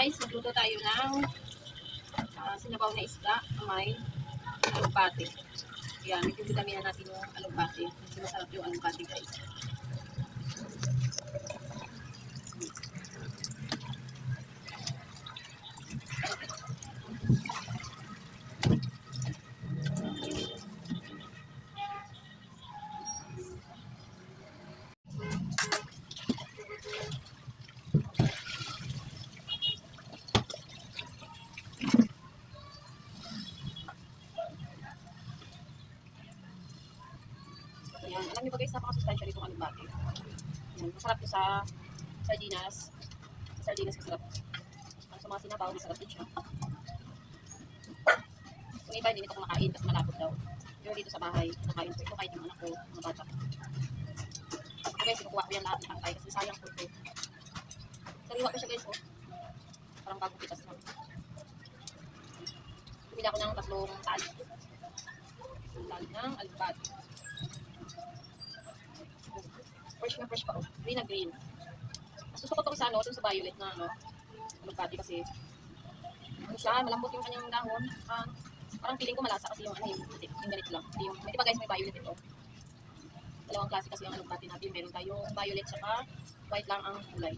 guys, magluto tayo ng ah, sinabaw na isda na may alugbati. Yan, medyo vitaminan natin yung alugbati. Kasi masarap yung alugbati guys. Yan, alam niyo ba guys, napakasustansya nitong alugbati. Yan, masarap to sa sardinas. Sa sardinas masarap. Sa mga sinabaw, masarap din siya. Kung iba, hindi nito kumakain kasi malapot daw. Pero dito sa bahay, nakain ko ito kahit yung anak ko, mga bata. So guys, kinukuha ko yan lahat ng angkay kasi sayang po ito. Sariwa pa siya guys, oh. Parang bagong pitas lang. Bumili ako ng tatlong tali. Tali ng alugbati. Fresh na fresh pa oh. Green na green. Mas gusto ko itong sa ano, itong sa violet na ano. Alugbati kasi. Ano siya, malambot yung kanyang dahon. Ah, parang feeling ko malasa kasi yung ano yung, yung ganito lang. Yung, may diba guys may violet ito. Dalawang klase kasi ang alugbati natin. Meron tayong violet saka white lang ang kulay.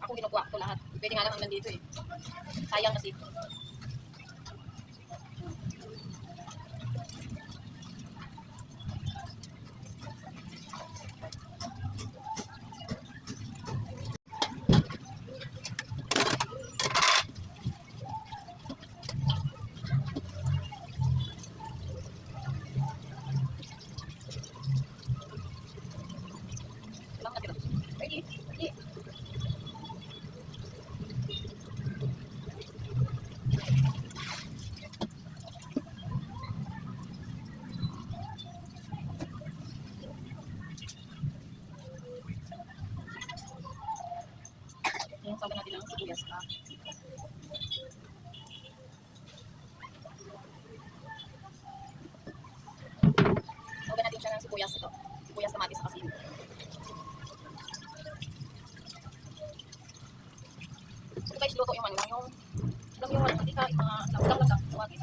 Ako kinukuha ko lahat. Pwede nga lang ang nandito eh. Sayang kasi. Sabi natin ang sibuyas ka. Sabi natin siya ng sibuyas ito. Sibuyas, kamatis, sa asin. So guys, luto yung ano yung yung mantika, yung mga ulam lang lang, tawagin.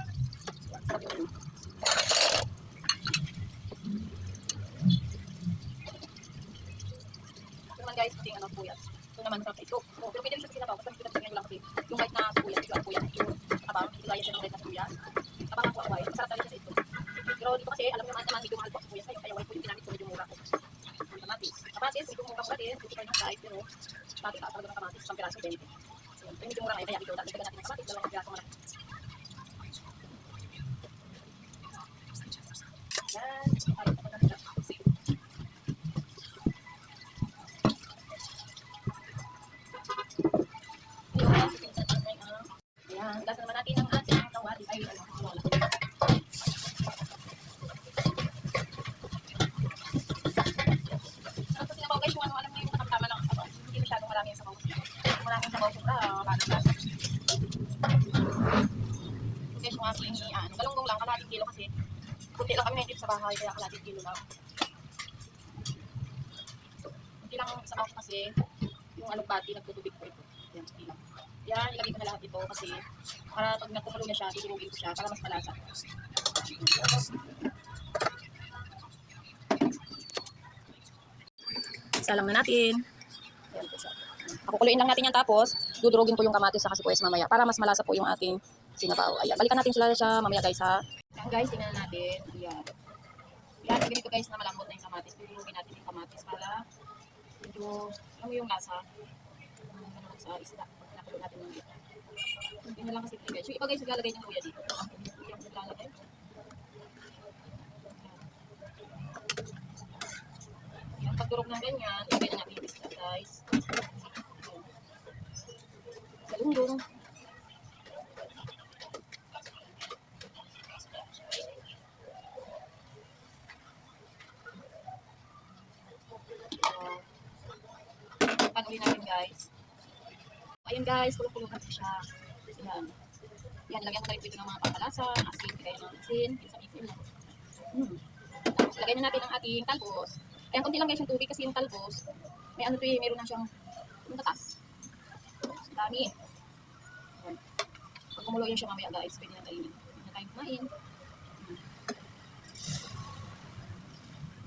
Sarap yung ano. Ito naman guys, puting ano, puyas. Ito naman sarap sa ito. Oh, pero pwede rin siya sa sinabaw, basta hindi ko lang kasi yung white na puyas, ito ang puyas, yung tabang, hindi gaya siya ng red na puyas. Tabang ang kuha masarap talaga siya sa ito. Pero dito kasi, alam nyo naman naman, medyo mahal po ang puyas kayo, kaya white po yung ginamit ko, medyo mura ko. Ang kamatis. Kamatis, medyo mura pa rin, hindi pa rin size, pero bakit ka talaga ng kamatis, isang piraso, 20. So, medyo mura kayo, kaya dito, dagdagan natin ng kamatis, dalawang piraso malaki. Yan, ay, kapag natin Ayan, lasa naman natin ang ating kawali. Ay, ano, wala. Tapos sinabaw guys, yung ano, alam niyo yung nakatama lang. Ano, hindi masyadong marami yung sabaw. Kung maraming sabaw, sobra, ah, paano lasa. So guys, yung aking, ah, ano, galunggong lang, kalating kilo kasi kunti lang kami na dito sa bahay, kaya kalating kilo lang. Kunti lang sa house kasi yung alugbati, nagtutubig ko ito. Yan, kunti lang. Yan, ilagay ko na lahat ito kasi para pag nakumulo na siya, titurugin ko siya para mas malasa. Isa lang na natin. Ayan po siya. Pakukuluin lang natin yan tapos dudurugin ko yung kamatis sa kasibuyas mamaya para mas malasa po yung ating sinabaw. Ayan, balikan natin sila siya mamaya guys ha. Ayan guys, tingnan natin. Ayan. Yan, ganito guys na malambot na yung kamatis. Dudurugin natin yung kamatis para medyo, alam mo yung lasa. Ano sa isda. Pinakulo natin ng dito. Hindi na lang kasi ito guys. Yung iba guys, naglalagay ng luya dito. Ako naglalagay. Yung pagdurog ng ganyan, ilagay na natin yung isda guys. Ayan. Galunggong. So, panuloy natin guys. Ayun guys, kulong-kulong natin siya. Yan. Yan, lagyan ko rin dito ng mga pampalasa, asin, kaya ng asin, isang isin lang. Hmm. Tapos, lagyan na natin ang ating talbos. Ayan, konti lang guys yung tubig kasi yung talbos, may ano to eh, meron na siyang Yung tatas. Ang dami. Ayan. Pag kumulo yun siya mamaya guys, pwede na kainin. Pwede na tayong kumain.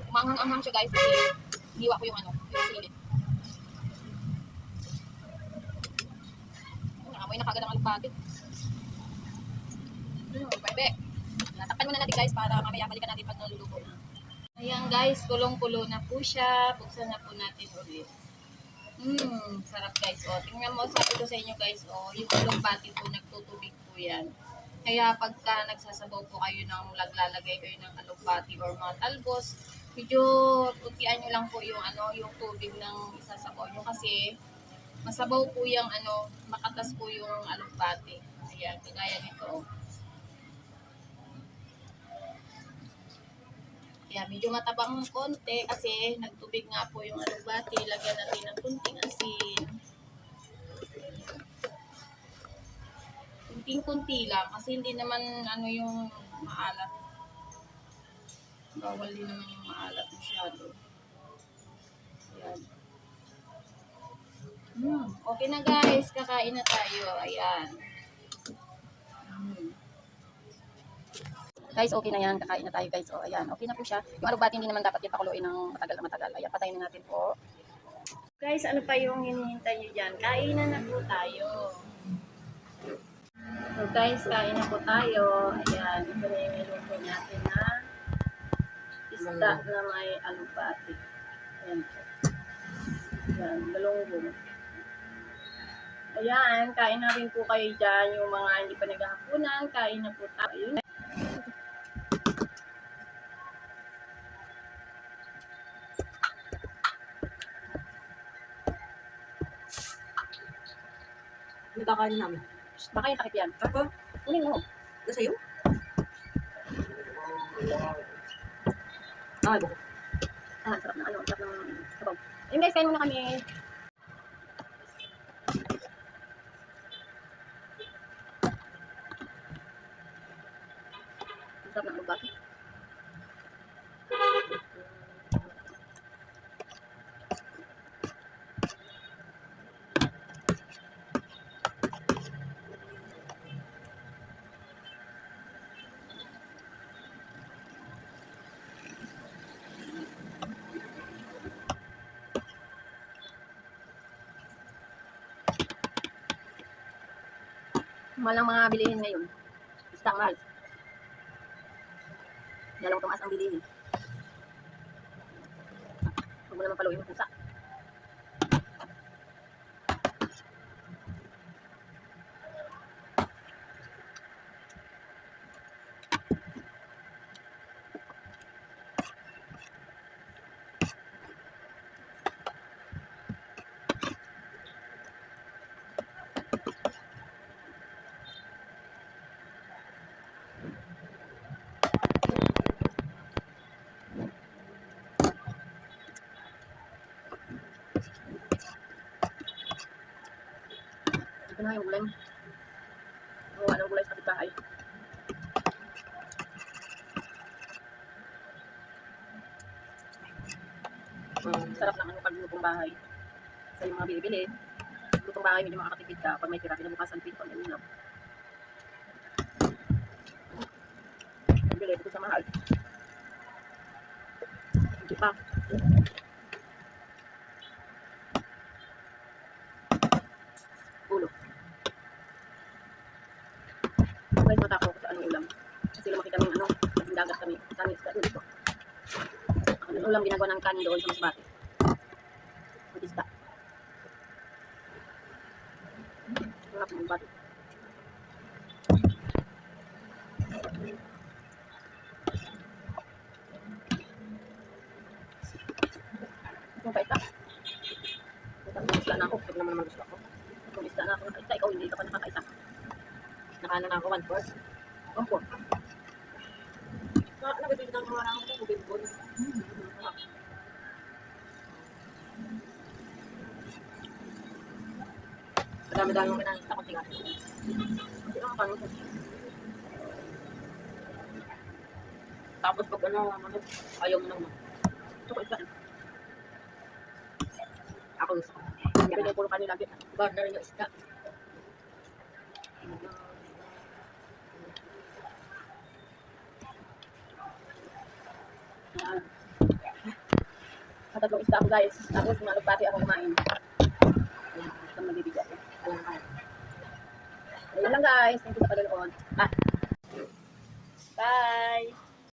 Umanghang-anghang siya guys kasi hiwa ko yung ano, yung sili. Nakamoy na kagad ang alupati. Hmm, pwede. Natakpan muna natin guys para mamaya balikan natin pag naluluto na. Ayan guys, kulong-kulo na po siya. Buksan na po natin ulit. Mmm, sarap guys. O, tingnan mo, sabi ko sa inyo guys, o, yung alugbati po, nagtutubig po yan. Kaya pagka nagsasabaw po kayo ng laglalagay kayo ng alugbati or mga talbos, medyo tutian nyo lang po yung ano, yung tubig ng isasabaw nyo kasi masabaw po yung ano, makatas po yung alugbati. Ayan, kagaya nito. Kaya medyo matabang ng konti kasi nagtubig nga po yung alugbati. Lagyan natin ng kunting asin. Kunting-kunti lang kasi hindi naman ano yung maalat. Bawal din naman yung maalat masyado. Ayan. Hmm, okay na guys, kakain na tayo. Ayan. Hmm. Guys, okay na yan. Kakain na tayo guys. O, ayan. Okay na po siya. Yung alugbati hindi naman dapat yan pakuluin ng matagal na matagal. Ayan, patayin na natin po. Guys, ano pa yung hinihintay nyo dyan? Kainan na po tayo. So guys, kain na po tayo. Ayan, ito na yung niluto natin na isda na may alugbati. Ayan po. Ayan, galunggong. Ayan, kain na rin po kayo dyan. Yung mga hindi pa naghahapunan, kain na po tayo. Ayun. Ano kakain namin? Baka yung takip yan. Ako? Kunin mo. Ano sa'yo? Ay, buko. Ah, sarap na ano, sarap ng sabaw. Ayun guys, kain muna kami. Mahal ang mga bilihin ngayon. Ang mahal. Dalawang tumaas ang bilihin. Huwag mo naman paluin yung pusa. Ito na yung gulay. Gawa ng gulay sa kapitbahay. Um, Sarap ng ano pag lutong bahay. Sa yung mga bili-bili. Lutong bahay, medyo makakatipid ka. Pag may tira, kinabukasan pin pag ulam. Bili, ito sa mahal. Hindi pa. Ulo. Guys, matako ko sa anong ulam. Kasi lumaki kami ano, naging dagat kami. Kami isda doon ito. Ang ulam ginagawa ng kanin doon sa masbate. With isda. Sarap ng. Kung kaita. Kung isda na ako, pag naman naman gusto ako. Kung isda na ako nakaisa, ikaw hindi ka pa nakakaisa. Nakaano na ako, one fourth. One fourth. na- ako ng bibon. Madami-dami yung pinangista ko tingnan. Hindi ko. Tapos pag ano, ayaw mo naman. Ito ko isda. Ako gusto ko. Pinupuro ka nila. Guard na rin yung isda. Tatlong isda ako guys. Tapos malagpati ako kumain. Ayan. Ako. Ayan lang guys. Thank you sa panonood. Ah. Bye!